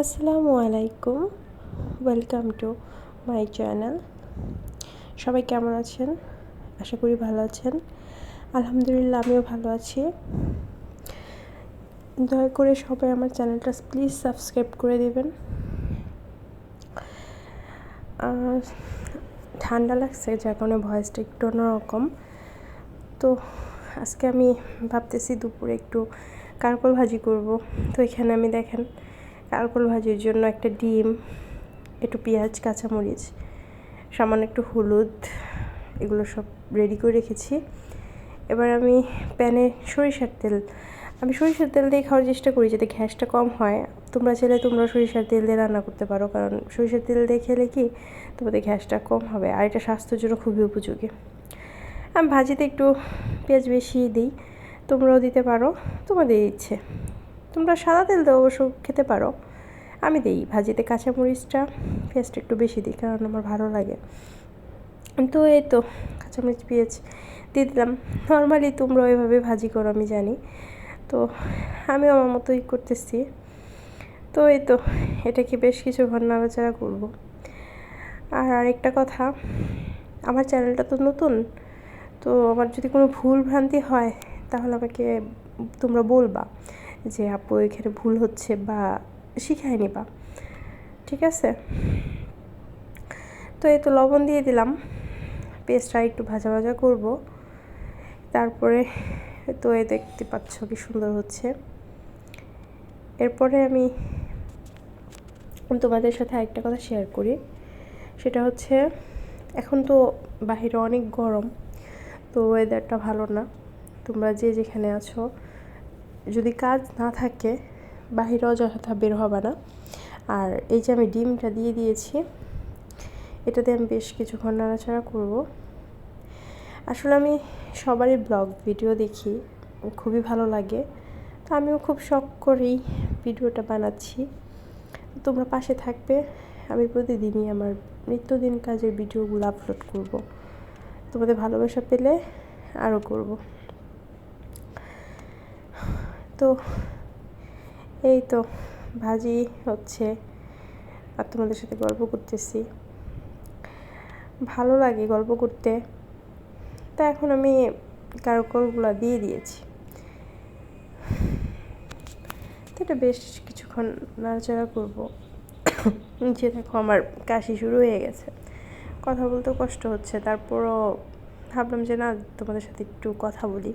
আসসালামু আলাইকুম। Welcome to my channel সবাই কেমন আছেন? আশা করি ভালো আছেন। আলহামদুলিল্লাহ, আমিও ভালো আছি। দয়া করে সবাই আমার চ্যানেলটা প্লিজ সাবস্ক্রাইব করে দেবেন। ঠান্ডা লাগছে, যার কারণে ভয়েসটা একটু অন্যরকম। তো আজকে আমি ভাবতেছি দুপুরে একটু কারকল ভাজি করব। তো এখানে আমি দেখেন কারকল ভাজির জন্য একটা ডিম, একটু পেঁয়াজ, কাঁচামরিচ, সামান্য একটু হলুদ, এগুলো সব রেডি করে রেখেছি। এবার আমি প্যানে সরিষার তেল, আমি সরিষার তেল দিয়ে খাওয়ার চেষ্টা করি যাতে গ্যাসটা কম হয়। তোমরা চাইলে তোমরা সরিষার তেল দিয়ে রান্না করতে পারো, কারণ সরিষার তেল দিয়ে খেলে কি তোমাদের গ্যাসটা কম হবে, আর এটা স্বাস্থ্যের জন্য খুবই উপযোগী। আমি ভাজিতে একটু পেঁয়াজ বেশি দিই, তোমরাও দিতে পারো, তোমাদের ইচ্ছে। তোমরা সাদা তেল দিয়ে অবশ্য খেতে পারো। আমি দিই ভাজিতে কাঁচামরিচটা পেঁয়াজটা একটু বেশি দিই, কারণ আমার ভালো লাগে। তো এই তো কাঁচামরিচ পেঁয়াজ দিয়ে দিলাম। নর্মালি তোমরা ওইভাবে ভাজি করো, আমি জানি। তো আমি আমার মতোই করতেছি। তো এই তো এটাকে বেশ কিছু কিছুক্ষণ নাড়াচাড়া করব। আর আরেকটা কথা, আমার চ্যানেলটা তো নতুন, তো আমার যদি কোনো ভুল ভ্রান্তি হয়, তাহলে আমাকে তোমরা বলবা। যে আপু এখানে ভুল হচ্ছে বা শিখাই নিবা ঠিক আছে? তো এই তো লবণ দিয়ে দিলাম। পেস্টটা একটু ভাজা ভাজা করব। তারপরে তো এ দেখতে পাচ্ছ কি সুন্দর হচ্ছে। এরপরে আমি তোমাদের সাথে আরেকটা কথা শেয়ার করি। সেটা হচ্ছে, এখন তো বাহিরে অনেক গরম, তো ওয়েদারটা ভালো না। তোমরা যে যেখানে আছো যদি কাজ না থাকে বাহিরে অযথা বের হবে না। আর এই যে আমি ডিমটা দিয়ে দিয়েছি, এটাতে আমি বেশ কিছুক্ষণ নাড়াচাড়া করব। আসলে আমি সবারই ব্লগ ভিডিও দেখি, খুবই ভালো লাগে। তো আমিও খুব শখ করেই ভিডিওটা বানাচ্ছি। তোমরা পাশে থাকবে, আমি প্রতিদিনই আমার নিত্যদিন কাজের ভিডিওগুলো আপলোড করব। তোমাদের ভালোবাসা পেলে আরও করব। তো এই তো ভাজি হচ্ছে। আর তোমাদের সাথে গল্প করতেছি। ভালো লাগে গল্প করতে। তা এখন আমি কারকলগুলো দিয়ে দিয়েছি। এটা বেশ কিছুক্ষণ নাড়াচাড়া করব। যে দেখো আমার কাশি শুরু হয়ে গেছে। কথা বলতেও কষ্ট হচ্ছে। তারপরও ভাবলাম যে না, তোমাদের সাথে একটু কথা বলি।